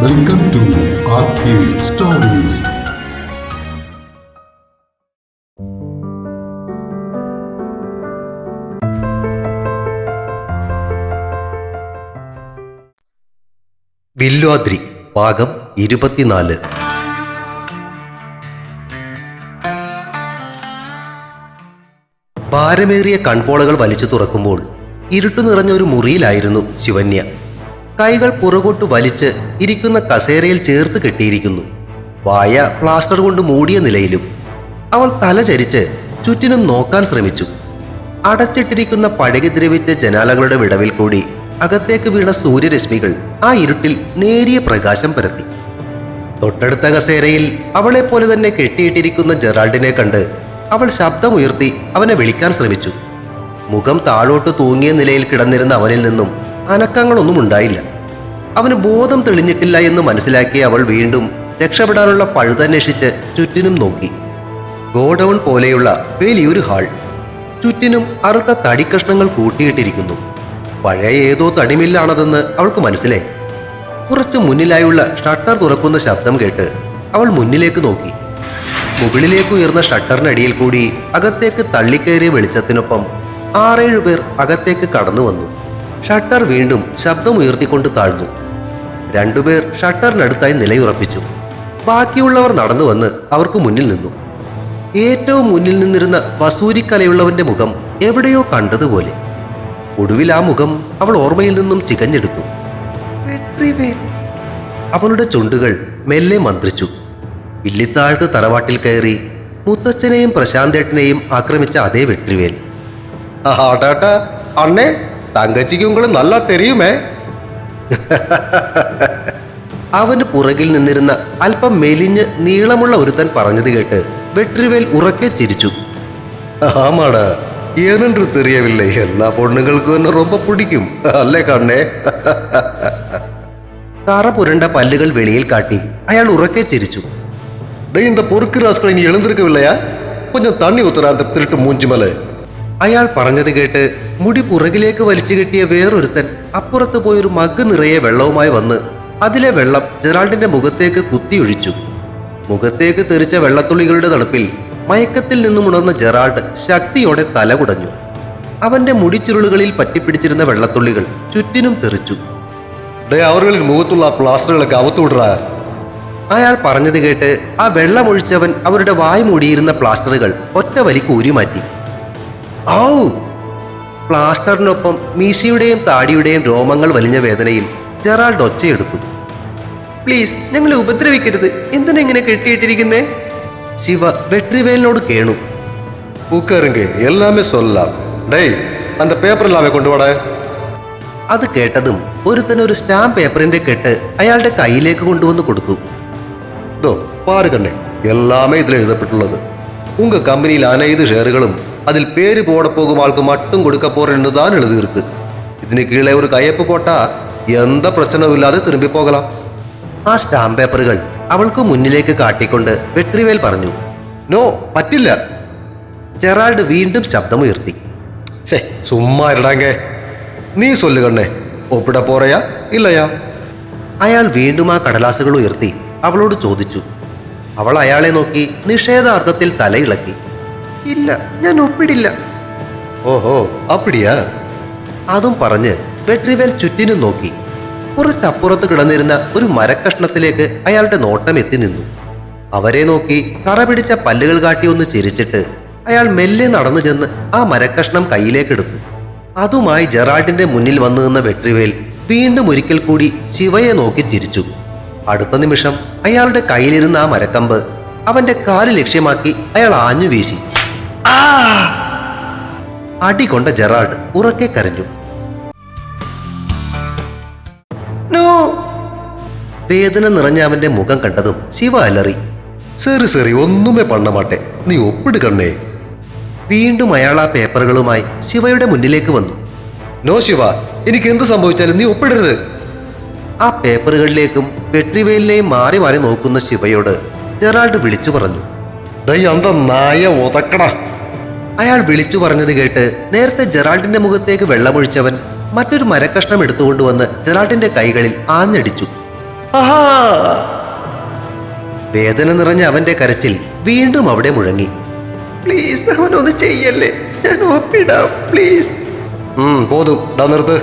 Welcome to stories Vilwadri ഭാഗം ഇരുപത്തിനാല്. ഭാരമേറിയ കൺപോളകൾ വലിച്ചു തുറക്കുമ്പോൾ ഇരുട്ടു നിറഞ്ഞ ഒരു മുറിയിലായിരുന്നു ശിവന്യ. കൈകൾ പുറകോട്ട് വലിച്ച് ഇരിക്കുന്ന കസേരയിൽ ചേർത്ത് കെട്ടിയിരിക്കുന്നു. വായ പ്ലാസ്റ്റർ കൊണ്ട് മൂടിയ നിലയിലും അവൾ തലചരിച്ച് ചുറ്റിനും നോക്കാൻ ശ്രമിച്ചു. അടച്ചിട്ടിരിക്കുന്ന പഴകി ദ്രവിച്ച ജനാലകളുടെ വിടവിൽ കൂടി അകത്തേക്ക് വീണ സൂര്യരശ്മികൾ ആ ഇരുട്ടിൽ നേരിയ പ്രകാശം പരത്തി. തൊട്ടടുത്ത കസേരയിൽ അവളെ പോലെ തന്നെ കെട്ടിയിട്ടിരിക്കുന്ന ജെറാൾഡിനെ കണ്ട് അവൾ ശബ്ദമുയർത്തി അവനെ വിളിക്കാൻ ശ്രമിച്ചു. മുഖം താഴോട്ട് തൂങ്ങിയ നിലയിൽ കിടന്നിരുന്ന അവനിൽ നിന്നും അനക്കങ്ങളൊന്നും ഉണ്ടായില്ല. അവന് ബോധം തെളിഞ്ഞിട്ടില്ല എന്ന് മനസ്സിലാക്കി അവൾ വീണ്ടും രക്ഷപ്പെടാനുള്ള പഴുതന്വേഷിച്ച് ചുറ്റിനും നോക്കി. ഗോഡൗൺ പോലെയുള്ള വലിയൊരു ഹാൾ. ചുറ്റിനും അറുത്ത തടിക്കഷ്ണങ്ങൾ കൂട്ടിയിട്ടിരിക്കുന്നു. പഴയ ഏതോ തടിമില്ലാണതെന്ന് അവൾക്ക് മനസ്സിലായി. കുറച്ച് മുന്നിലായുള്ള ഷട്ടർ തുറക്കുന്ന ശബ്ദം കേട്ട് അവൾ മുന്നിലേക്ക് നോക്കി. മുകളിലേക്ക് ഉയർന്ന ഷട്ടറിനടിയിൽ കൂടി അകത്തേക്ക് തള്ളിക്കയറിയ വെളിച്ചത്തിനൊപ്പം ആറേഴു പേർ അകത്തേക്ക് കടന്നു വന്നു. ഷട്ടർ വീണ്ടും ശബ്ദമുയർത്തിക്കൊണ്ട് താഴ്ന്നു. രണ്ടുപേർ ഷട്ടറിനടുത്തായി നിലയുറപ്പിച്ചു. ബാക്കിയുള്ളവർ നടന്നു വന്ന് അവർക്ക് മുന്നിൽ നിന്നു. ഏറ്റവും മുന്നിൽ നിന്നിരുന്ന വസൂരിക്കലയുള്ളവന്റെ മുഖം എവിടെയോ കണ്ടതുപോലെ. ഒടുവിൽ ആ മുഖം അവൾ ഓർമ്മയിൽ നിന്നും ചികഞ്ഞെടുത്തു. അവളുടെ ചുണ്ടുകൾ മെല്ലെ മന്ത്രിച്ചു. ഇല്ലിത്താഴ്ത്ത് തറവാട്ടിൽ കയറി മുത്തച്ഛനെയും പ്രശാന്തേട്ടനെയും ആക്രമിച്ച അതേ വെട്രിവേൽ. അണ്ണേ തങ്കച്ചിക്ക് ഉങ്ങളും നല്ല തെറിയുമേ? അവന് പുറകിൽ നിന്നിരുന്ന അല്പം മെലിഞ്ഞ് നീളമുള്ള ഒരുത്തൻ പറഞ്ഞത് കേട്ട് വെട്രിവേൽ ഉറക്കെ ചിരിച്ചു. ആമാട ഏനൊരു തെറിയവില്ലേ? എല്ലാ പൊണ്ണുങ്ങൾക്കും എന്നെ റൊമ്പ പിടിക്കും. അല്ലേ കണ്ണേ? കറ പുരണ്ട പല്ലുകൾ വെളിയിൽ കാട്ടി അയാൾ ഉറക്കെ ചിരിച്ചു. ഡേ ഇന്ന പൊറുക്ക് രാസ്കളെ ഇനി എഴുന്നിരിക്കവില്ലയാ കൊഞ്ഞം തണ്ണി ഉത്തരാന്ത തിരുട്ട് മൂഞ്ചുമലേ അയാൾ പറഞ്ഞത് കേട്ട് മുടി പുറകിലേക്ക് വലിച്ചു കെട്ടിയ വേറൊരുത്തൻ അപ്പുറത്ത് പോയൊരു മഗ് നിറയെ വെള്ളവുമായി വന്ന് അതിലെ വെള്ളം ജെറാൾഡിന്റെ മുഖത്തേക്ക് കുത്തിയൊഴിച്ചു. മുഖത്തേക്ക് തെറിച്ച വെള്ളത്തുള്ളികളുടെ തണുപ്പിൽ മയക്കത്തിൽ നിന്നും ഉണർന്ന ജെറാൾഡ് ശക്തിയോടെ തല കുടഞ്ഞു. അവന്റെ മുടിച്ചുരുളുകളിൽ പറ്റിപ്പിടിച്ചിരുന്ന വെള്ളത്തുള്ളികൾ ചുറ്റിനും തെറിച്ചു. അവരുടെ മുഖത്തുള്ള പ്ലാസ്റ്ററുകളൊക്കെ അവത്തുവിടറ അയാൾ പറഞ്ഞത് കേട്ട് ആ വെള്ളമൊഴിച്ചവൻ അവരുടെ വായ് മൂടിയിരുന്ന പ്ലാസ്റ്ററുകൾ ഒറ്റ വലിക്ക് ഊരിമാറ്റി. ഔ! പ്ലാസ്റ്ററിനൊപ്പം മീശയുടെയും താടിയുടെയും രോമങ്ങൾ വലിഞ്ഞ വേദനയിൽ ജെറാൾഡ് ഒച്ചയെടുത്തു. പ്ലീസ് ഞങ്ങളെ ഉപദ്രവിക്കരുത്. എന്തിനാ ഇങ്ങനെ കെട്ടിയിട്ടിരിക്കുന്നേ? ശിവ വെട്രിവേലിനോട് കേണു. ഉക്കറുങ്ക് എല്ലാമേ സൊല്ലാം ഡേയ് അന്ത പേപ്പർ എല്ലാമേ കൊണ്ടുപോടേ അത് കേട്ടതും ഒരുത്തൻ ഒരു സ്റ്റാമ്പ് പേപ്പറിന്റെ കെട്ട് അയാളുടെ കയ്യിലേക്ക് കൊണ്ടുവന്ന് കൊടുത്തു. ഇതോ പാരുകണ്ണേ എല്ലാമേ ഇതിൽ എഴുതപ്പെട്ടുള്ളത് ഉങ്ക കമ്പനിയിൽ അനൈത് ഷെയറുകളും அதில் பேரு போட போகும் ஆளுக்கு மட்டும் கொடுக்க போறேன்னு தான் எழுதியிருக்கு ഇതിന് കീഴെ ഒരു കയ്യപ്പ് പോട്ടാ എന്താ പ്രശ്നവുമില്ലാതെ തിരുമ്പി പോകലാം ആ സ്റ്റാമ്പ് പേപ്പറുകൾ അവൾക്ക് മുന്നിലേക്ക് കാട്ടിക്കൊണ്ട് വെട്രിവേൽ പറഞ്ഞു നോ പറ്റില്ല ജെറാൾഡ് വീണ്ടും ശബ്ദമുയർത്തി சே சும்மா இருடாங்க നീ சொல்லு കണ്ണേ ഒപ്പിട പോറയാ ഇല്ലയാ അയാൾ വീണ്ടും ആ കടലാസുകൾ ഉയർത്തി അവളോട് ചോദിച്ചു അവൾ അയാളെ നോക്കി നിഷേധാർത്ഥത്തിൽ തലയിളക്കി ഇല്ല ഞാൻ ഒപ്പിടില്ല. ഓഹോ അപ്പടിയാ? അതും പറഞ്ഞ് വെട്രിവേൽ ചുറ്റിനും നോക്കി. കുറച്ചപ്പുറത്ത് കിടന്നിരുന്ന ഒരു മരക്കഷ്ണത്തിലേക്ക് അയാളുടെ നോട്ടം എത്തി നിന്നു. അവരെ നോക്കി തറ പിടിച്ച പല്ലുകൾ കാട്ടി ഒന്ന് ചിരിച്ചിട്ട് അയാൾ മെല്ലെ നടന്നു ചെന്ന് ആ മരക്കഷ്ണം കയ്യിലേക്കെടുത്തു. അതുമായി ജെറാർഡിന്റെ മുന്നിൽ വന്നു നിന്ന വെട്രിവേൽ വീണ്ടും ഒരിക്കൽ കൂടി ശിവയെ നോക്കി തിരിച്ചു അടുത്ത നിമിഷം അയാളുടെ കയ്യിലിരുന്ന ആ മരക്കമ്പ് അവന്റെ കാൽ ലക്ഷ്യമാക്കി അയാൾ ആഞ്ഞു വീശി അടി കൊണ്ട ജെറാൾഡ് ഉറക്കെ കരഞ്ഞു. വേദന നിറഞ്ഞ അവന്റെ മുഖം കണ്ടതും ശിവ അലറി. സെറി സെറി ഒന്നുമേ പണ്ണമാട്ടെ. നീ ഒപ്പിട് കണ്ണേ. വീണ്ടും അയാൾ ആ പേപ്പറുകളുമായി ശിവയുടെ മുന്നിലേക്ക് വന്നു. നോ ശിവ എനിക്ക് എന്ത് സംഭവിച്ചാലും നീ ഒപ്പിടരുത്. ആ പേപ്പറുകളിലേക്കും വെട്രിവേലിനെയും മാറി മാറി നോക്കുന്ന ശിവയോട് ജെറാൾഡ് വിളിച്ചു പറഞ്ഞു. ഡൈ അന്ത നായ ഒതക്കടാ അയാൾ വിളിച്ചു പറഞ്ഞത് കേട്ട് നേരത്തെ ജെറാൾഡിന്റെ മുഖത്തേക്ക് വെള്ളമൊഴിച്ചവൻ മറ്റൊരു മരക്കഷ്ണം എടുത്തുകൊണ്ടുവന്ന് ജെറാൾഡിന്റെ കൈകളിൽ ആഞ്ഞടിച്ചു. വേദന നിറഞ്ഞ അവന്റെ കരച്ചിൽ വീണ്ടും അവിടെ മുഴങ്ങി. പ്ലീസ് അവനൊന്ന് ചെയ്യല്ലേ? ഞാൻ ഒപ്പിടാം പ്ലീസ്. പോതും. നിർത്ത്.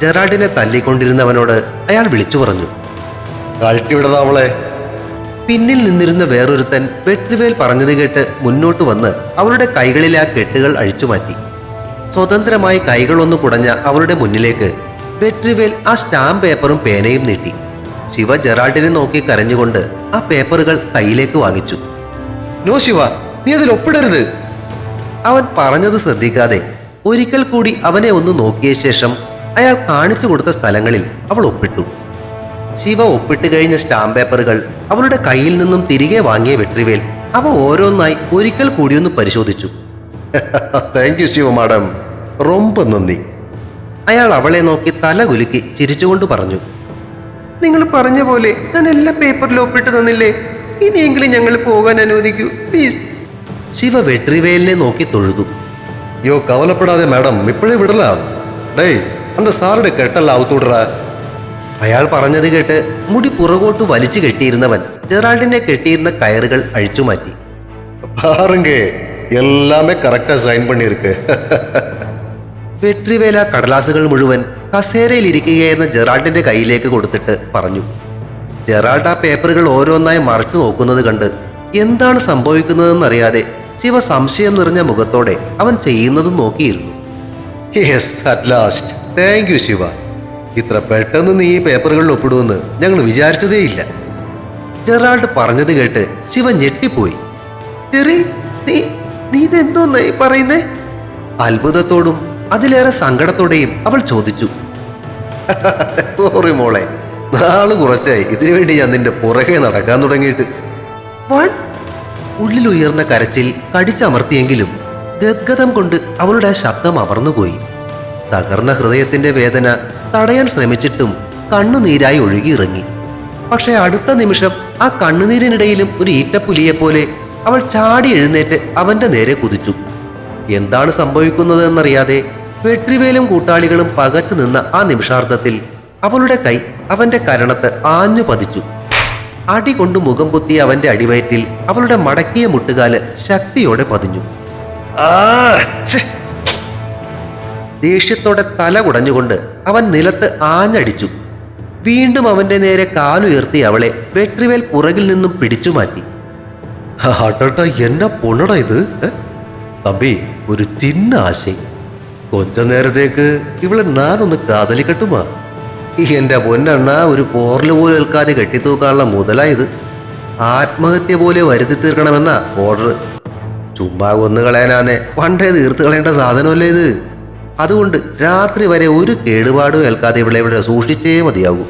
ജെറാൾഡിനെ തല്ലിക്കൊണ്ടിരുന്നവനോട് അയാൾ വിളിച്ചു പറഞ്ഞു. അവളെ. പിന്നിൽ നിന്നിരുന്ന വേറൊരുത്തൻ വെട്രിവേൽ പറഞ്ഞത് കേട്ട് മുന്നോട്ട് വന്ന് അവരുടെ കൈകളിലെ ആ കെട്ടുകൾ അഴിച്ചുമാറ്റി. സ്വതന്ത്രമായി കൈകളൊന്നു കുടഞ്ഞ അവരുടെ മുന്നിലേക്ക് വെട്രിവേൽ ആ സ്റ്റാമ്പ് പേപ്പറും പേനയും നീട്ടി. ശിവ ജെറാൾഡിനെ നോക്കി കരഞ്ഞുകൊണ്ട് ആ പേപ്പറുകൾ കയ്യിലേക്ക് വാങ്ങിച്ചു. നോ ശിവ നീ അതിൽ ഒപ്പിടരുത്. അവൻ പറഞ്ഞത് ശ്രദ്ധിക്കാതെ ഒരിക്കൽ കൂടി അവനെ ഒന്ന് നോക്കിയ ശേഷം അയാൾ കാണിച്ചു കൊടുത്ത സ്ഥലങ്ങളിൽ അവൾ ഒപ്പിട്ടു. ശിവ ഒപ്പിട്ട് കഴിഞ്ഞ സ്റ്റാമ്പ് പേപ്പറുകൾ അവളുടെ കയ്യിൽ നിന്നും തിരികെ വാങ്ങിയ വെട്രിവേൽ. അവ ഓരോന്നായി ഒരിക്കൽ കൂടി ഒന്ന് പരിശോധിച്ചു. Thank you Shiva madam. റൊമ്പ നന്ദി. അയാൾ അവളെ നോക്കി തല കുലുക്കി ചിരിച്ചുകൊണ്ട് പറഞ്ഞു. നിങ്ങൾ പറഞ്ഞ പോലെ ഞാൻ എല്ലാ പേപ്പറിലും ഒപ്പിട്ട് തന്നില്ലേ? ഇനിയെങ്കിലും ഞങ്ങൾ പോകാൻ അനുവദിക്കൂ പ്ലീസ് ശിവ വെട്രിവേലിനെ നോക്കി തൊഴുതു. യോ കവലപ്പെടാതെ മാഡം ഇപ്പോഴേ വിടലാ. ഡേയ് അന്ത സാറുടെ കെട്ടല്ല ഔത്തുവിടറ. അയാൾ പറഞ്ഞത് കേട്ട് മുടി പുറകോട്ട് വലിച്ചു കെട്ടിയിരുന്നവൻ ജെറാൾഡിനെ കെട്ടിയിരുന്ന കയറുകൾ അഴിച്ചുമാറ്റി பாருங்க எல்லாமே கரெக்டா சைன் பண்ணியிருக்கு വെട്രിവേല കടലാസുകൾ മുഴുവൻ കസേരയിൽ ഇരിക്കുകയായിരുന്ന ജെറാൾഡിന്റെ കയ്യിലേക്ക് കൊടുത്തിട്ട് പറഞ്ഞു ജെറാൾഡ് ആ പേപ്പറുകൾ ഓരോന്നായി മറച്ചു നോക്കുന്നത് കണ്ട് എന്താണ് സംഭവിക്കുന്നതെന്നറിയാതെ ശിവ സംശയം നിറഞ്ഞ മുഖത്തോടെ അവൻ ചെയ്യുന്നതും നോക്കിയിരുന്നു yes at last thank you Shiva ഇത്ര പെട്ടെന്ന് നീ ഈ പേപ്പറുകളിൽ ഒപ്പിടുമെന്ന് ഞങ്ങൾ വിചാരിച്ചതേയില്ല. ജെറാൾഡ് പറഞ്ഞത് കേട്ട് ശിവ ഞെട്ടിപ്പോയി. "ജെറി, നീ നീ ഇതെന്തോന്നായി പറയുന്നേ? അത്ഭുതത്തോടും അതിലേറെ സങ്കടത്തോടെയും അവൾ ചോദിച്ചു. സോറി മോളെ നാൾ കുറച്ചായി. ഇതിനു വേണ്ടി ഞാൻ നിന്റെ പുറകെ നടക്കാൻ തുടങ്ങിയിട്ട്. ഉള്ളിലുയർന്ന കരച്ചിൽ കടിച്ചമർത്തിയെങ്കിലും ഗദ്ഗതം കൊണ്ട് അവളുടെ ആ ശബ്ദം അമർന്നുപോയി. തകർന്ന ഹൃദയത്തിന്റെ വേദന തടയാൻ ശ്രമിച്ചിട്ടും കണ്ണുനീരായി ഒഴുകിയിറങ്ങി. പക്ഷെ അടുത്ത നിമിഷം ആ കണ്ണുനീരിനിടയിലും ഒരു ഈറ്റപ്പുലിയെ പോലെ അവൾ ചാടി എഴുന്നേറ്റ് അവന്റെ നേരെ കുതിച്ചു. എന്താണ് സംഭവിക്കുന്നതെന്നറിയാതെ വെട്രിവേലും കൂട്ടാളികളും പകച്ചു നിന്ന ആ നിമിഷാർത്ഥത്തിൽ അവളുടെ കൈ അവന്റെ കരണത്ത് ആഞ്ഞു പതിച്ചു. അടി കൊണ്ട് മുഖം പൊത്തിയ അവന്റെ അടിവയറ്റിൽ അവളുടെ മടക്കിയ മുട്ടുകാൽ ശക്തിയോടെ പതിഞ്ഞു. ദേഷ്യത്തോടെ തല കുടഞ്ഞുകൊണ്ട് അവൻ നിലത്ത് ആഞ്ഞടിച്ചു. വീണ്ടും അവന്റെ നേരെ കാലുയർത്തി അവളെ വെട്രിവേൽ പുറകിൽ നിന്നും പിടിച്ചു മാറ്റി. ഹട്ടട്ട എന്നെ പൊണ്ണട ഇത്? തമ്പി ഒരു ചിന്ന ആശയം കൊഞ്ച നേരത്തേക്ക് ഇവളെ ഞാനൊന്ന് കാതലിക്കട്ടുമാ. എന്റെ പൊന്നെണ്ണ ഒരു പോറൽ പോലെ ഏൽക്കാതെ കെട്ടിത്തൂക്കാനുള്ള മുതലായത് ആത്മഹത്യ പോലെ വരുത്തി തീർക്കണമെന്നാ ഓർഡർ ചുമ്മാ കൊന്നു കളയാനാന്നെ പണ്ടേ തീർത്ത് കളയേണ്ട സാധനമല്ലേ ഇത്? അതുകൊണ്ട് രാത്രി വരെ ഒരു കേടുപാടും ഏൽക്കാതെ ഇവിടെ ഇവിടെ സൂക്ഷിച്ചേ മതിയാകൂ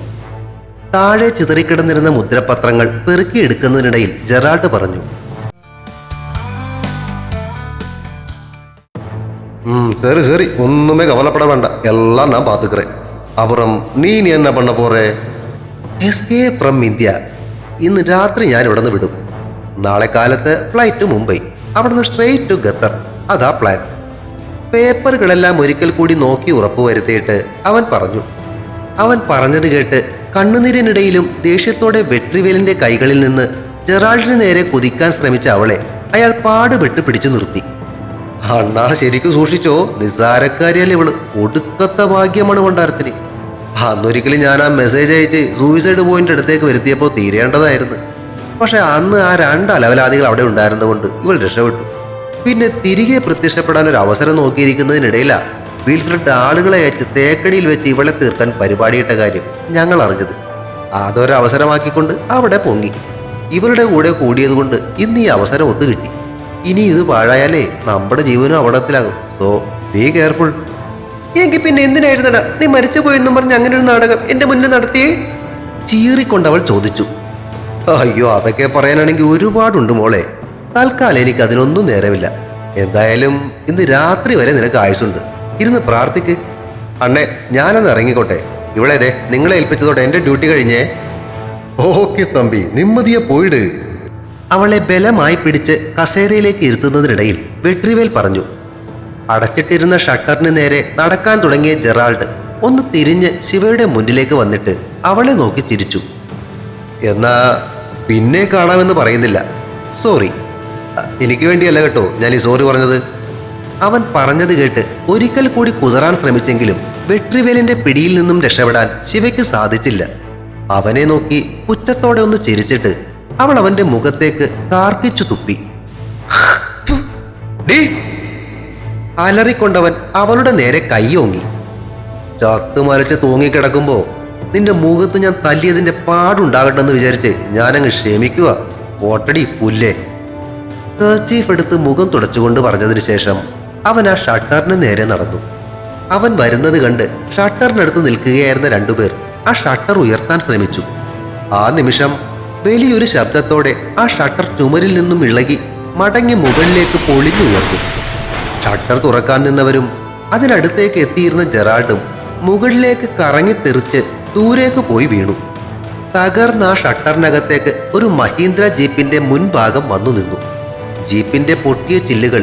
താഴെ ചിതറിക്കിടന്നിരുന്ന മുദ്രപത്രങ്ങൾ പെറുക്കിയെടുക്കുന്നതിനിടയിൽ ജെറാൾഡ് പറഞ്ഞു ம் சரி சரி ஒன்றுமே கவலைப்பட வேண்டாம் எல்லாம் நான் பார்த்துக்கிறேன் அப்புறம் நீ நீ என்ன பண்ண போற എസ്കേപ്പ് ഫ്രം ഇന്ത്യ ഇന്ന് രാത്രി ഞാൻ ഇവിടെ നിന്ന് വിടും നാളെ കാലത്ത് ഫ്ലൈറ്റ് മുംബൈ അവിടുന്ന് സ്ട്രെയിറ്റ് ടു ഖത്തർ അതാ പ്ലാൻ പേപ്പറുകളെല്ലാം ഒരിക്കൽ കൂടി നോക്കി ഉറപ്പുവരുത്തിയിട്ട് അവൻ പറഞ്ഞു. അവൻ പറഞ്ഞത് കേട്ട് കണ്ണുനീരിനിടയിലും ദേഷ്യത്തോടെ വെട്രിവേലിന്റെ കൈകളിൽ നിന്ന് ജെറാൾഡിന് നേരെ കുതിക്കാൻ ശ്രമിച്ച അവളെ അയാൾ പാടുപെട്ട് പിടിച്ചു നിർത്തി. അണ്ണാ ശരിക്കും സൂക്ഷിച്ചോ? നിസ്സാരക്കാരിയല്ലേ ഇവൾ? ഒടുക്കത്ത ഭാഗ്യമാണ് കൊണ്ടാരത്തിന് അന്നൊരിക്കലും ഞാൻ ആ മെസ്സേജ് അയച്ച് സൂയിസൈഡ് പോയിന്റ് അടുത്തേക്ക് വരുത്തിയപ്പോൾ തീരേണ്ടതായിരുന്നു. പക്ഷെ അന്ന് ആ രണ്ട് അലവലാദികൾ അവിടെ ഉണ്ടായിരുന്നതുകൊണ്ട് ഇവൾ രക്ഷപ്പെട്ടു. പിന്നെ തിരികെ പ്രത്യക്ഷപ്പെടാൻ ഒരു അവസരം നോക്കിയിരിക്കുന്നതിനിടയിലാ വിൽഫ്രഡ് ആളുകളെ അയച്ച് തേക്കടിയിൽ വെച്ച് ഇവളെ തീർക്കാൻ പരിപാടിയിട്ട കാര്യം ഞങ്ങൾ അറിഞ്ഞത്. അതൊരവസരമാക്കിക്കൊണ്ട് അവിടെ പൊങ്ങി. ഇവരുടെ കൂടെ കൂടിയതുകൊണ്ട് ഇന്ന് ഈ അവസരം ഒത്തുകിട്ടി ഇനി ഇത് പാഴായാലേ നമ്മുടെ ജീവനും അപകടത്തിലാകും. സോ ബി കെയർഫുൾ എങ്കിൽ പിന്നെ എന്തിനായിരുന്നടാ നീ മരിച്ചു പോയെന്നും പറഞ്ഞ് അങ്ങനെ ഒരു നാടകം എന്റെ മുന്നിൽ നടത്തിയേ? ചീറിക്കൊണ്ട് അവൾ ചോദിച്ചു. അയ്യോ അതൊക്കെ പറയാനാണെങ്കിൽ ഒരുപാടുണ്ട് മോളെ. തൽക്കാലം എനിക്ക് അതിനൊന്നും നേരമില്ല. എന്തായാലും ഇന്ന് രാത്രി വരെ നിനക്ക് ആയുസുണ്ട് ഇരുന്ന് പ്രാർത്ഥിക്ക്. അണ്ണേ ഞാനൊന്ന് ഇറങ്ങിക്കോട്ടെ. ഇവിടെ അതെ നിങ്ങളെ ഏൽപ്പിച്ചതോടെ എന്റെ ഡ്യൂട്ടി കഴിഞ്ഞേ. ഓക്കെ തമ്പി നിമ്മതിയെ പോയിട്. അവളെ ബലമായി പിടിച്ച് കസേരയിലേക്ക് ഇരുത്തുന്നതിനിടയിൽ വെട്രിവേൽ പറഞ്ഞു അടച്ചിട്ടിരുന്ന ഷട്ടറിന് നേരെ നടക്കാൻ തുടങ്ങിയ ജെറാൾഡ് ഒന്ന് തിരിഞ്ഞ് ശിവയുടെ മുന്നിലേക്ക് വന്നിട്ട് അവളെ നോക്കി ചിരിച്ചു. എന്നാ പിന്നെ കാണാമെന്ന് പറയുന്നില്ല. സോറി. എനിക്ക് വേണ്ടിയല്ല കേട്ടോ. ഞാൻ ഈ സോറി പറഞ്ഞത്. അവൻ പറഞ്ഞത് കേട്ട് ഒരിക്കൽ കൂടി കുതറാൻ ശ്രമിച്ചെങ്കിലും വെട്രിവേലിന്റെ പിടിയിൽ നിന്നും രക്ഷപ്പെടാൻ ശിവയ്ക്ക് സാധിച്ചില്ല. അവനെ നോക്കി പുച്ഛത്തോടെ ഒന്ന് ചിരിച്ചിട്ട് അവൾ അവന്റെ മുഖത്തേക്ക് കാർക്കിച്ചു തുപ്പി. ഡീ! അലറിക്കൊണ്ടവൻ അവളുടെ നേരെ കൈയോങ്ങി ചത്തുമരച്ച് തൂങ്ങിക്കിടക്കുമ്പോ നിന്റെ മുഖത്ത് ഞാൻ തല്ലിയതിന്റെ പാടുണ്ടാകട്ടെന്ന് വിചാരിച്ച് ഞാനങ്ങ് ക്ഷമിക്കുക ഓട്ടടി പുല്ലേ. കർച്ചീഫ് എടുത്ത് മുഖം തുടച്ചുകൊണ്ട് പറഞ്ഞതിന് ശേഷം അവൻ ആ ഷട്ടറിന് നേരെ നടന്നു. അവൻ വരുന്നത് കണ്ട് ഷട്ടറിനടുത്ത് നിൽക്കുകയായിരുന്ന രണ്ടുപേർ ആ ഷട്ടർ ഉയർത്താൻ ശ്രമിച്ചു. ആ നിമിഷം വലിയൊരു ശബ്ദത്തോടെ ആ ഷട്ടർ ചുമരിൽ നിന്നും ഇളകി മടങ്ങി മുകളിലേക്ക് പൊളിഞ്ഞുയർന്നു ഷട്ടർ തുറക്കാൻ നിന്നവരും അതിനടുത്തേക്ക് എത്തിയിരുന്ന ജെറാൾഡും മുകളിലേക്ക് കറങ്ങി തെറിച്ച് ദൂരേക്ക് പോയി വീണു. തകർന്ന ആ ഷട്ടറിനകത്തേക്ക് ഒരു മഹീന്ദ്ര ജീപ്പിന്റെ മുൻഭാഗം വന്നു നിന്നു. ജീപ്പിന്റെ പൊട്ടിയ ചില്ലുകൾ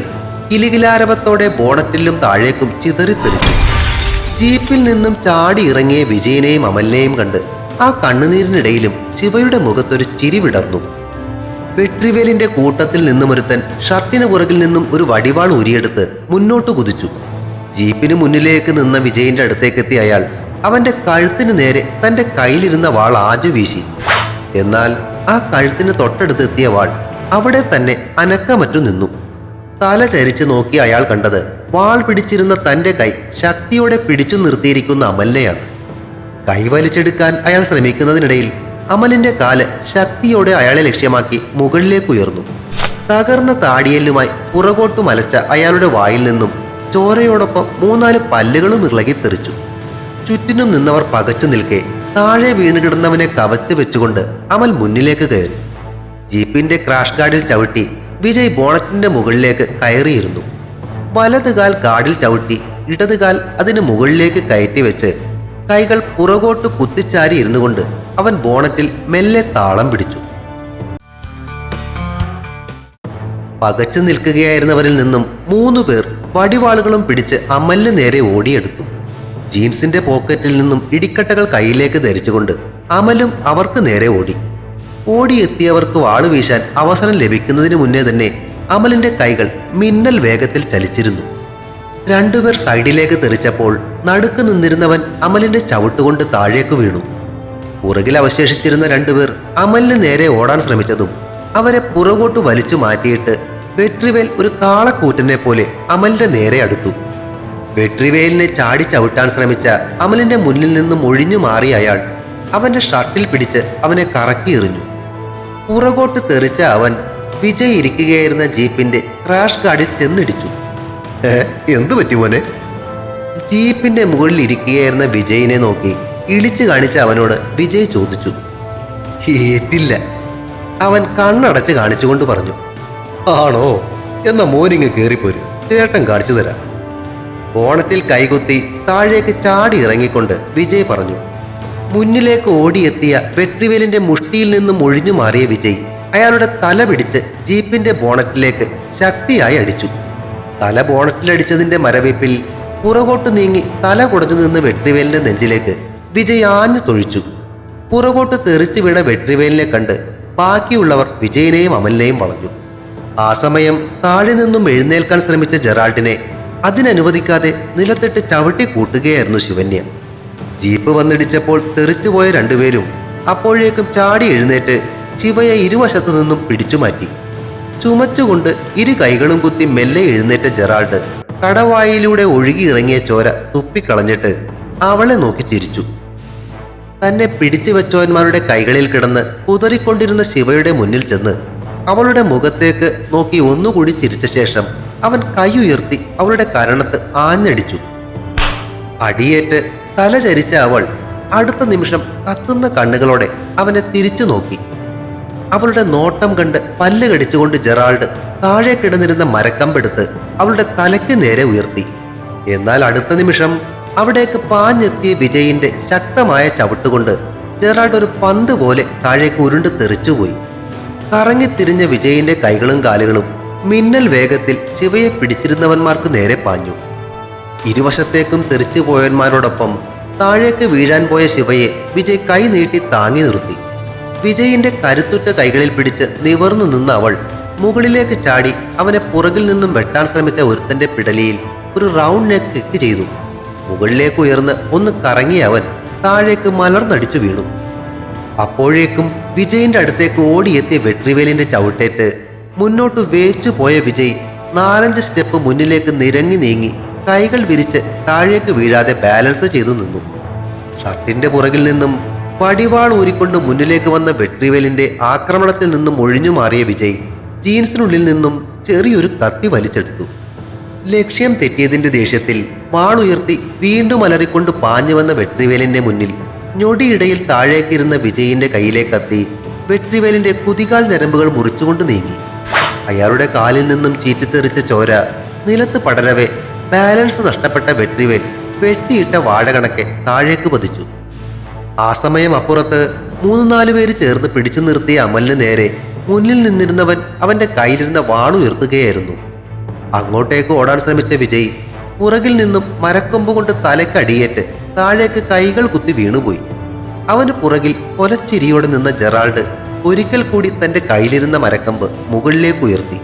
കിലുകിലാരവത്തോടെ ബോണറ്റിലും താഴേക്കും ചിതറിത്തെറിച്ചു ജീപ്പിൽ നിന്നും ചാടി ഇറങ്ങിയ വിജയനെയും അമലിനെയും കണ്ട് ആ കണ്ണുനീരിനിടയിലും ശിവയുടെ മുഖത്തൊരു ചിരി വിടർന്നു. വെട്രിവേലിന്റെ കൂട്ടത്തിൽ നിന്നും ഒരുത്തൻ ഷർട്ടിന് പുറകിൽ നിന്നും ഒരു വടിവാൾ ഉരിയെടുത്ത് മുന്നോട്ട് കുതിച്ചു. ജീപ്പിന് മുന്നിലേക്ക് നിന്ന വിജയന്റെ അടുത്തേക്കെത്തിയ അയാൾ അവന്റെ കഴുത്തിന് നേരെ തന്റെ കയ്യിലിരുന്ന വാൾ ആജു വീശി. എന്നാൽ ആ കഴുത്തിന് തൊട്ടടുത്തെത്തിയ വാൾ അവിടെ തന്നെ അനക്കമറ്റു നിന്നു. തല ചരിച്ചു നോക്കി അയാൾ കണ്ടത് വാൾ പിടിച്ചിരുന്ന തന്റെ കൈ ശക്തിയോടെ പിടിച്ചു നിർത്തിയിരിക്കുന്ന അമലിനെയാണ്. കൈവലിച്ചെടുക്കാൻ അയാൾ ശ്രമിക്കുന്നതിനിടയിൽ അമലിന്റെ കാൽ ശക്തിയോടെ അയാളെ ലക്ഷ്യമാക്കി മുകളിലേക്ക് ഉയർന്നു. തകർന്ന താടിയല്ലുമായി പുറകോട്ട് മലച്ച അയാളുടെ വായിൽ നിന്നും ചോരയോടൊപ്പം മൂന്നാൽ പല്ലുകളും ഇളകിത്തെറിച്ചു ചുറ്റിനും നിന്നവർ പകച്ചു നിൽക്കെ താഴെ വീണുകിടന്നവനെ കവച്ചു വെച്ചുകൊണ്ട് അമൽ മുന്നിലേക്ക് കയറി. ജീപ്പിന്റെ ക്രാഷ് ഗാർഡിൽ ചവിട്ടി വിജയ് ബോണറ്റിന്റെ മുകളിലേക്ക് കയറിയിരുന്നു. വലതുകാൽ ഗാർഡിൽ ചവിട്ടി ഇടതുകാൽ അതിന് മുകളിലേക്ക് കയറ്റി വെച്ച് കൈകൾ പുറകോട്ട് കുത്തിച്ചാരി ഇരുന്നു കൊണ്ട് അവൻ ബോണറ്റിൽ മെല്ലെ താളം പിടിച്ചു. പകച്ചു നിൽക്കുകയായിരുന്നവരിൽ നിന്നും മൂന്നു പേർ വടിവാളുകളും പിടിച്ച് അമലിന് നേരെ ഓടിയെടുത്തു. ജീൻസിന്റെ പോക്കറ്റിൽ നിന്നും ഇടിക്കട്ടകൾ കയ്യിലേക്ക് ധരിച്ചുകൊണ്ട് അമലും അവർക്ക് നേരെ ഓടി. ഓടിയെത്തിയവർക്ക് വാൾ വീശാൻ അവസരം ലഭിക്കുന്നതിന് മുന്നേ തന്നെ അമലിന്റെ കൈകൾ മിന്നൽ വേഗത്തിൽ ചലിച്ചിരുന്നു. രണ്ടുപേർ സൈഡിലേക്ക് തെറിച്ചപ്പോൾ നടുക്ക് നിന്നിരുന്നവൻ അമലിന്റെ ചവിട്ടുകൊണ്ട് താഴേക്ക് വീണു. പുറകിൽ അവശേഷിച്ചിരുന്ന രണ്ടുപേർ അമലിന് നേരെ ഓടാൻ ശ്രമിച്ചതും അവരെ പുറകോട്ട് വലിച്ചു മാറ്റിയിട്ട് വെട്രിവേൽ ഒരു കാളക്കൂറ്റനെ പോലെ അമലിന്റെ നേരെ അടുത്തു. വെട്രിവേലിനെ ചാടി ചവിട്ടാൻ ശ്രമിച്ച അമലിന്റെ മുന്നിൽ നിന്നും ഒഴിഞ്ഞു മാറിയ അയാൾ അവന്റെ ഷർട്ടിൽ പിടിച്ച് അവനെ കറക്കി എറിഞ്ഞു പുറകോട്ട് തെറിച്ച അവൻ വിജയ് ഇരിക്കുകയായിരുന്ന ജീപ്പിന്റെ ക്രാഷ് ഗാർഡിൽ ചെന്നിടിച്ചു. "ഏ, എന്തു പറ്റി മോനെ? ജീപ്പിന്റെ മുകളിൽ ഇരിക്കുകയായിരുന്ന വിജയിനെ നോക്കി ഇളിച്ചു കാണിച്ച അവനോട് വിജയ് ചോദിച്ചു ഏറ്റില്ല. അവൻ കണ്ണടച്ച് കാണിച്ചുകൊണ്ട് പറഞ്ഞു ആണോ? എന്ന മോനിങ് കയറിപ്പോരും ചേട്ടൻ കാണിച്ചു തരാം. ഓണത്തിൽ കൈകുത്തി താഴേക്ക് ചാടി ഇറങ്ങിക്കൊണ്ട് വിജയ് പറഞ്ഞു മുന്നിലേക്ക് ഓടിയെത്തിയ വെട്രിവേലിന്റെ മുഷ്ടിയിൽ നിന്നും ഒഴിഞ്ഞു മാറിയ വിജയ് അയാളുടെ തല പിടിച്ച് ജീപ്പിന്റെ ബോണറ്റിലേക്ക് ശക്തിയായി അടിച്ചു. തല ബോണറ്റിലടിച്ചതിന്റെ മരവിപ്പിൽ പുറകോട്ട് നീങ്ങി തല കുടഞ്ഞു നിന്ന് വെട്രിവേലിന്റെ നെഞ്ചിലേക്ക് വിജയ് ആഞ്ഞു തൊഴിച്ചു. പുറകോട്ട് തെറിച്ചു വീണ വെട്രിവേലിനെ കണ്ട് ബാക്കിയുള്ളവർ വിജയനെയും അമലിനെയും വളഞ്ഞു. ആ സമയം താഴെ നിന്നും എഴുന്നേൽക്കാൻ ശ്രമിച്ച ജെറാൾഡിനെ അതിനനുവദിക്കാതെ നിലത്തിട്ട് ചവിട്ടി കൂട്ടുകയായിരുന്നു ശിവന്യ. ജീപ്പ് വന്നിടിച്ചപ്പോൾ തെറിച്ചുപോയ രണ്ടുപേരും അപ്പോഴേക്കും ചാടി എഴുന്നേറ്റ് ശിവയെ ഇരുവശത്തു നിന്നും പിടിച്ചു മാറ്റി. ചുമച്ചുകൊണ്ട് ഇരു കൈകളും കുത്തി മെല്ലെ എഴുന്നേറ്റ ജെറാൾഡ് കടവായിലൂടെ ഒഴുകിയിറങ്ങിയ ചോര തുപ്പിക്കളഞ്ഞിട്ട് അവളെ നോക്കി ചിരിച്ചു. തന്നെ പിടിച്ചു വെച്ചവന്മാരുടെ കൈകളിൽ കിടന്ന് കുതറിക്കൊണ്ടിരുന്ന ശിവയുടെ മുന്നിൽ ചെന്ന് അവളുടെ മുഖത്തേക്ക് നോക്കി ഒന്നുകൂടി ചിരിച്ച ശേഷം അവൻ കൈ ഉയർത്തി അവളുടെ കരണത്ത് ആഞ്ഞടിച്ചു. അടിയേറ്റ് തല ചരിച്ച അവൾ അടുത്ത നിമിഷം കത്തുന്ന കണ്ണുകളോടെ അവനെ തിരിച്ചു നോക്കി. അവളുടെ നോട്ടം കണ്ട് പല്ല് കടിച്ചുകൊണ്ട് ജെറാൾഡ് താഴെ കിടന്നിരുന്ന മരക്കമ്പെടുത്ത് അവളുടെ തലയ്ക്ക് നേരെ ഉയർത്തി. എന്നാൽ അടുത്ത നിമിഷം അവിടേക്ക് പാഞ്ഞെത്തിയ വിജയിന്റെ ശക്തമായ ചവിട്ടുകൊണ്ട് ജെറാൾഡ് ഒരു പന്ത് പോലെ താഴേക്ക് ഉരുണ്ട് തെറിച്ചുപോയി. കറങ്ങിത്തിരിഞ്ഞ വിജയിന്റെ കൈകളും കാലുകളും മിന്നൽ വേഗത്തിൽ ശിവയെ പിടിച്ചിരുന്നവന്മാർക്ക് നേരെ പാഞ്ഞു. ഇരുവശത്തേക്കും തെറിച്ചു പോയവന്മാരോടൊപ്പം താഴേക്ക് വീഴാൻ പോയ ശിവയെ വിജയ് കൈ നീട്ടി താങ്ങി നിർത്തി. വിജയിന്റെ കരുത്തുറ്റ കൈകളിൽ പിടിച്ച് നിവർന്നു നിന്ന അവൾ മുകളിലേക്ക് ചാടി അവനെ പുറകിൽ നിന്നും വെട്ടാൻ ശ്രമിച്ച ഒരുത്തന്റെ പിടലിയിൽ ഒരു റൗണ്ട് നെക്ക് കിക്ക് ചെയ്തു. മുകളിലേക്ക് ഉയർന്ന് ഒന്ന് കറങ്ങിയ അവൻ താഴേക്ക് മലർന്നടിച്ചു വീണു. അപ്പോഴേക്കും വിജയിന്റെ അടുത്തേക്ക് ഓടിയെത്തിയ വെട്രിവേലിന്റെ ചവിട്ടേറ്റ് മുന്നോട്ട് വേച്ചു പോയ വിജയ് നാലഞ്ച് സ്റ്റെപ്പ് മുന്നിലേക്ക് നിരങ്ങി നീങ്ങി കൈകൾ വിരിച്ച് താഴേക്ക് വീഴാതെ ബാലൻസ് ചെയ്തു നിന്നു. ഷർട്ടിന്റെ പുറകിൽ നിന്നും പടിവാൾ ഊരിക്കൊണ്ട് മുന്നിലേക്ക് വന്ന വെട്രിവേലിന്റെ ആക്രമണത്തിൽ നിന്നും ഒഴിഞ്ഞു മാറിയ വിജയ് ജീൻസിനുള്ളിൽ നിന്നും ചെറിയൊരു കത്തി വലിച്ചെടുത്തു. ലക്ഷ്യം തെറ്റിയതിന്റെ ദേഷ്യത്തിൽ വാൾ ഉയർത്തി വീണ്ടും അലറിക്കൊണ്ട് പാഞ്ഞു വന്ന വെട്രിവേലിന്റെ മുന്നിൽ ഞൊടിയിടയിൽ താഴേക്കിരുന്ന വിജയിന്റെ കയ്യിലെ കത്തി വെട്രിവേലിന്റെ കുതികാൽ ഞരമ്പുകൾ മുറിച്ചുകൊണ്ട് നീങ്ങി. അയാളുടെ കാലിൽ നിന്നും ചീറ്റിത്തെറിച്ച ചോര നിലത്ത് പടരവെ ബാലൻസ് നഷ്ടപ്പെട്ട വെട്രിവേൽ വെട്ടിയിട്ട വാഴ കണക്കെ താഴേക്ക് പതിച്ചു. ആ സമയം അപ്പുറത്ത് മൂന്ന് നാല് പേര് ചേർന്ന് പിടിച്ചു നിർത്തിയ അമലിന് നേരെ മുന്നിൽ നിന്നിരുന്നവൻ അവന്റെ കയ്യിലിരുന്ന വാളുയർത്തുകയായിരുന്നു അങ്ങോട്ടേക്ക് ഓടാൻ ശ്രമിച്ച വിജയ് പുറകിൽ നിന്നും മരക്കൊമ്പ് കൊണ്ട് തലക്കടിയേറ്റ് താഴേക്ക് കൈകൾ കുത്തി വീണുപോയി. അവന് പുറകിൽ കൊലച്ചിരിയോടെ നിന്ന ജെറാൾഡ് ഒരിക്കൽ കൂടി തന്റെ കയ്യിലിരുന്ന മരക്കമ്പ് മുകളിലേക്ക് ഉയർത്തി.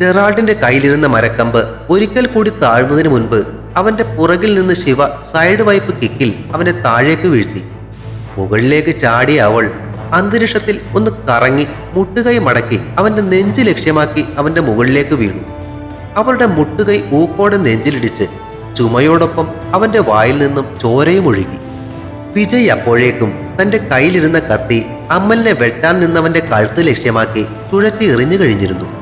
ജെറാൾഡിന്റെ കയ്യിലിരുന്ന മരക്കമ്പ് ഒരിക്കൽ കൂടി താഴ്ന്നതിന് മുൻപ് അവന്റെ പുറകിൽ നിന്ന് ശിവ സൈഡ് വൈപ്പ് കിക്കിൽ അവനെ താഴേക്ക് വീഴ്ത്തി. മുകളിലേക്ക് ചാടിയ അവൾ അന്തരീക്ഷത്തിൽ ഒന്ന് കറങ്ങി മുട്ടുകൈ മടക്കി അവന്റെ നെഞ്ച് ലക്ഷ്യമാക്കി അവന്റെ മുകളിലേക്ക് വീണു. അവളുടെ മുട്ടുകൈ ഊക്കോടെ നെഞ്ചിലിടിച്ച് ചുമയോടൊപ്പം അവന്റെ വായിൽ നിന്നും ചോരയും ഒഴുകി. വിജയ് അപ്പോഴേക്കും തന്റെ കയ്യിലിരുന്ന കത്തി അമ്മലിനെ വെട്ടാൻ നിന്നവന്റെ കഴുത്ത് ലക്ഷ്യമാക്കി തുഴക്കി എറിഞ്ഞു കഴിഞ്ഞിരുന്നു.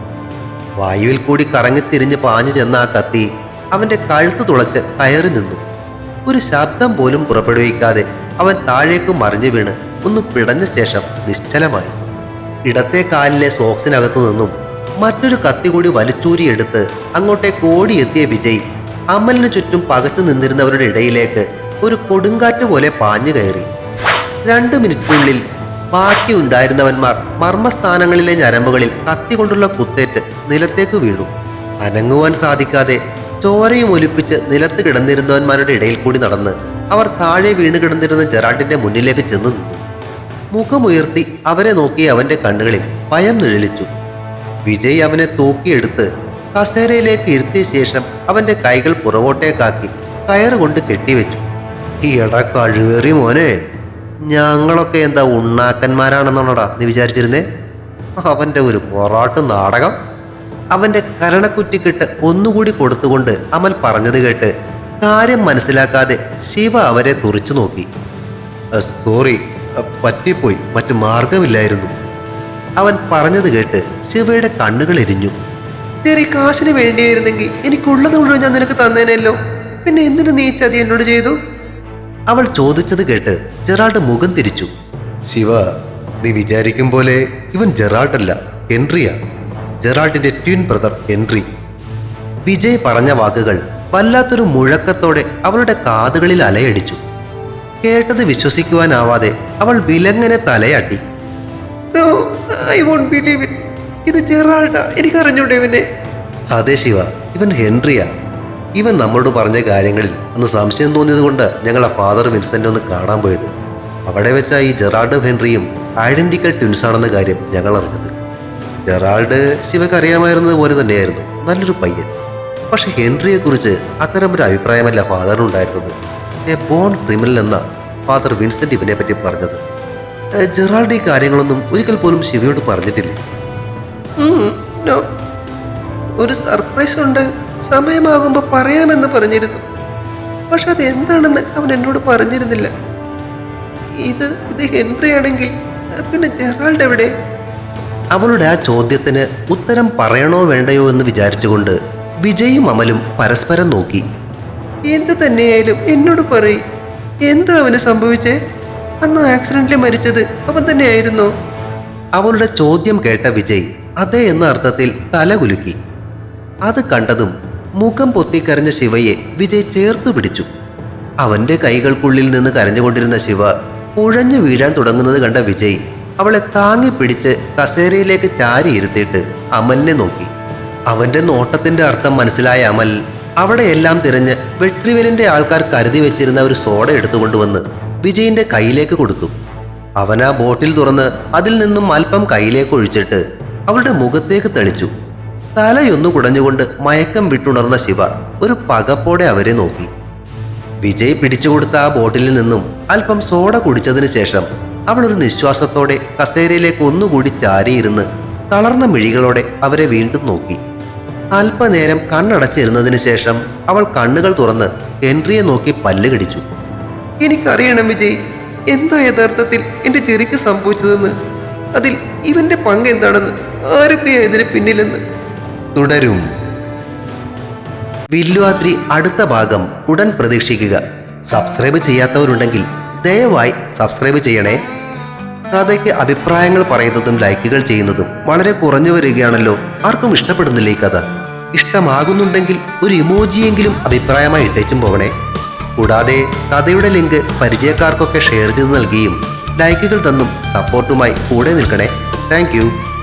വായുവിൽ കൂടി കറങ്ങിത്തിരിഞ്ഞ് പാഞ്ഞു ചെന്ന ആ കത്തി അവന്റെ കഴുത്ത് തുളച്ച് കയറി നിന്നു. ഒരു ശബ്ദം പോലും പുറപ്പെടുവിക്കാതെ അവൻ താഴേക്ക് മറിഞ്ഞു വീണ് ഒന്ന് പിടഞ്ഞ ശേഷം നിശ്ചലമായി. ഇടത്തെ കാലിലെ സോക്സിനകത്തു നിന്നും മറ്റൊരു കത്തി കൂടി വലിച്ചൂരിയെടുത്ത് അങ്ങോട്ടേക്ക് ഓടിയെത്തിയ വിജയ് അമലിനു ചുറ്റും പകച്ചു നിന്നിരുന്നവരുടെ ഇടയിലേക്ക് ഒരു കൊടുങ്കാറ്റ് പോലെ പാഞ്ഞു കയറി. രണ്ട് മിനിറ്റിനുള്ളിൽ ബാക്കി ഉണ്ടായിരുന്നവന്മാർ മർമ്മസ്ഥാനങ്ങളിലെ ഞരമ്പുകളിൽ കത്തികൊണ്ടുള്ള കുത്തേറ്റ് നിലത്തേക്ക് വീണു. അനങ്ങുവാൻ സാധിക്കാതെ ചോരയും ഒലിപ്പിച്ച് നിലത്ത് കിടന്നിരുന്നവന്മാരുടെ ഇടയിൽ കൂടി നടന്ന് അവർ താഴെ വീണ് കിടന്നിരുന്ന ജെറാൾഡിന്റെ മുന്നിലേക്ക് ചെന്നു മുഖമുയർത്തി അവരെ നോക്കി അവന്റെ കണ്ണുകളിൽ ഭയം നിഴലിച്ചു. വിജയ് അവനെ തൂക്കിയെടുത്ത് കസേരയിലേക്ക് ഇരുത്തിയ ശേഷം അവന്റെ കൈകൾ പുറകോട്ടേക്കാക്കി കയറുകൊണ്ട് കെട്ടിവെച്ചു. ഈ കഴിവേറി മോനെ ഞങ്ങളൊക്കെ എന്താ ഉണ്ണാക്കന്മാരാണെന്നാണോടാ നീ വിചാരിച്ചിരുന്നേ? അവന്റെ ഒരു പൊറാട്ട് നാടകം. അവന്റെ കരണക്കുറ്റിക്കിട്ട് ഒന്നുകൂടി കൊടുത്തുകൊണ്ട് അമൽ പറഞ്ഞത് കേട്ട് കാര്യം മനസ്സിലാക്കാതെ ശിവ അവരെ തുറിച്ചു നോക്കി. സോറി പറ്റിപ്പോയി മറ്റു മാർഗമില്ലായിരുന്നു അവൻ പറഞ്ഞത് കേട്ട് ശിവയുടെ കണ്ണുകൾ എരിഞ്ഞു. തെറി കാശിന് വേണ്ടിയായിരുന്നെങ്കിൽ എനിക്കുള്ളത് മുഴുവൻ ഞാൻ നിനക്ക് തന്നേനല്ലോ. പിന്നെ എന്തിനു നീ ചതി എന്നോട് ചെയ്തു? അവൾ ചോദിച്ചത് കേട്ട് ജെറാൾഡ് മുഖം തിരിച്ചു. ശിവ നീ വിചാരിക്കും പോലെ ഇവൻ ജെറാൾഡല്ല ഹെൻറിയാ. ജെറാൾഡിന്റെ ട്വിൻ ബ്രദർ ഹെൻറി. വിജയ് പറഞ്ഞ വാക്കുകൾ വല്ലാത്തൊരു മുഴക്കത്തോടെ അവളുടെ കാതുകളിൽ അലയടിച്ചു. കേട്ടത് വിശ്വസിക്കുവാനാവാതെ അവൾ വിലങ്ങനെ തലയാട്ടി. ഐ വോണ്ട് ബിലീവ് ഇറ്റ് ഇത് ജെറാൾഡാ എനിക്കറിഞ്ഞൂടെ ഇവനെ? അതെ ശിവ ഇവൻ ഹെൻറിയാ. ഇവൻ നമ്മളോട് പറഞ്ഞ കാര്യങ്ങളിൽ ഒന്ന് സംശയം തോന്നിയത് കൊണ്ട് ഞങ്ങളെ ഫാദർ വിൻസെന്റ് ഒന്ന് കാണാൻ പോയത്. അവിടെ വെച്ചാ ഈ ജെറാൾഡ് ഹെൻറിയും ഐഡന്റിക്കൽ ട്വിൻസ് ആണെന്ന കാര്യം ഞങ്ങൾ അറിഞ്ഞത്. ജെറാൾഡ് ശിവക്ക് അറിയാമായിരുന്നത് പോലെ തന്നെയായിരുന്നു. നല്ലൊരു പയ്യൻ. പക്ഷെ ഹെൻറിയെ കുറിച്ച് ഒരു അഭിപ്രായമല്ല ഫാദറിനുണ്ടായിരുന്നത് എ ബോൺ ക്രിമിനൽ എന്ന ഫാദർ വിൻസെന്റ് ഇവനെ പറ്റി പറഞ്ഞത്. ജെറാൾഡ് ഈ കാര്യങ്ങളൊന്നും ഒരിക്കൽ പോലും ശിവയോട് പറഞ്ഞിട്ടില്ല. ഒരു സർപ്രൈസ് ഉണ്ട്. സമയമാകുമ്പോൾ പറയാമെന്ന് പറഞ്ഞിരുന്നു. പക്ഷെ അത് എന്താണെന്ന് അവൻ എന്നോട് പറഞ്ഞിരുന്നില്ല. ഇത് ഇത് ഹെൻറി ആണെങ്കിൽ പിന്നെ ജെറാൾഡ് എവിടെ? അവളുടെ ആ ചോദ്യത്തിന് ഉത്തരം പറയണോ വേണ്ടയോ എന്ന് വിചാരിച്ചുകൊണ്ട് വിജയും അമലും പരസ്പരം നോക്കി. എന്ത് തന്നെയായാലും എന്നോട് പറയും. എന്താ അവന് സംഭവിച്ചേ? അന്ന് ആക്സിഡന്റിൽ മരിച്ചത് അവൻ തന്നെയായിരുന്നോ? അവളുടെ ചോദ്യം കേട്ട വിജയ് അതേ എന്ന അർത്ഥത്തിൽ തല കുലുക്കി. അത് കണ്ടതും മുഖം പൊത്തിക്കരഞ്ഞ ശിവയെ വിജയ് ചേർത്തു പിടിച്ചു. അവന്റെ കൈകൾക്കുള്ളിൽ നിന്ന് കരഞ്ഞുകൊണ്ടിരുന്ന ശിവ കുഴഞ്ഞു വീഴാൻ തുടങ്ങുന്നത് കണ്ട വിജയ് അവളെ താങ്ങി പിടിച്ച് കസേരയിലേക്ക് ചാരിയിരുത്തിയിട്ട് അമലിനെ നോക്കി. അവന്റെ നോട്ടത്തിന്റെ അർത്ഥം മനസ്സിലായ അമൽ അവിടെയെല്ലാം തിരഞ്ഞ് വെട്രിവേലിന്റെ ആൾക്കാർ കരുതി വെച്ചിരുന്ന ഒരു സോഡ എടുത്തുകൊണ്ടുവന്ന് വിജയിന്റെ കയ്യിലേക്ക് കൊടുത്തു. അവൻ ആ ബോട്ടിൽ തുറന്ന് അതിൽ നിന്നും അല്പം കയ്യിലേക്ക് ഒഴിച്ചിട്ട് അവളുടെ മുഖത്തേക്ക് തെളിച്ചു. തലയൊന്നു കുടഞ്ഞുകൊണ്ട് മയക്കം വിട്ടുണർന്ന ശിവ ഒരു പകപ്പോടെ അവരെ നോക്കി. വിജയ് പിടിച്ചുകൊടുത്ത ആ ബോട്ടിലിൽ നിന്നും അല്പം സോഡ കുടിച്ചതിന് ശേഷം അവൾ ഒരു നിശ്വാസത്തോടെ കസേരയിലേക്ക് ഒന്നുകൂടി ചാരിയിരുന്ന് തളർന്ന മിഴികളോടെ അവരെ വീണ്ടും നോക്കി. അല്പനേരം കണ്ണടച്ചിരുന്നതിന് ശേഷം അവൾ കണ്ണുകൾ തുറന്ന് ഹെൻറിയെ നോക്കി പല്ല് കടിച്ചു. എനിക്കറിയണം വിജയ് എന്താ യഥാർത്ഥത്തിൽ എന്റെ ചെറിക്ക് സംഭവിച്ചതെന്ന്? അതിൽ ഇവന്റെ പങ്ക് എന്താണെന്ന് ആരൊക്കെയാ ഇതിന് പിന്നിലെന്ന്? തുടരും. വില്ലുവാദ്രി അടുത്ത ഭാഗം ഉടൻ പ്രതീക്ഷിക്കുക. സബ്സ്ക്രൈബ് ചെയ്യാത്തവരുണ്ടെങ്കിൽ ദയവായി സബ്സ്ക്രൈബ് ചെയ്യണേ. കഥയ്ക്ക് അഭിപ്രായങ്ങൾ പറയുന്നതും ലൈക്കുകൾ ചെയ്യുന്നതും വളരെ കുറഞ്ഞു വരികയാണല്ലോ. ആർക്കും ഇഷ്ടപ്പെടുന്നില്ല ഈ കഥ. ഇഷ്ടമാകുന്നുണ്ടെങ്കിൽ ഒരു ഇമോജിയെങ്കിലും അഭിപ്രായമായി ഇട്ടേച്ചും പോകണേ. കൂടാതെ കഥയുടെ ലിങ്ക് പരിചയക്കാർക്കൊക്കെ ഷെയർ ചെയ്ത് നൽകുകയും ലൈക്കുകൾ തന്നും സപ്പോർട്ടുമായി കൂടെ നിൽക്കണേ. താങ്ക്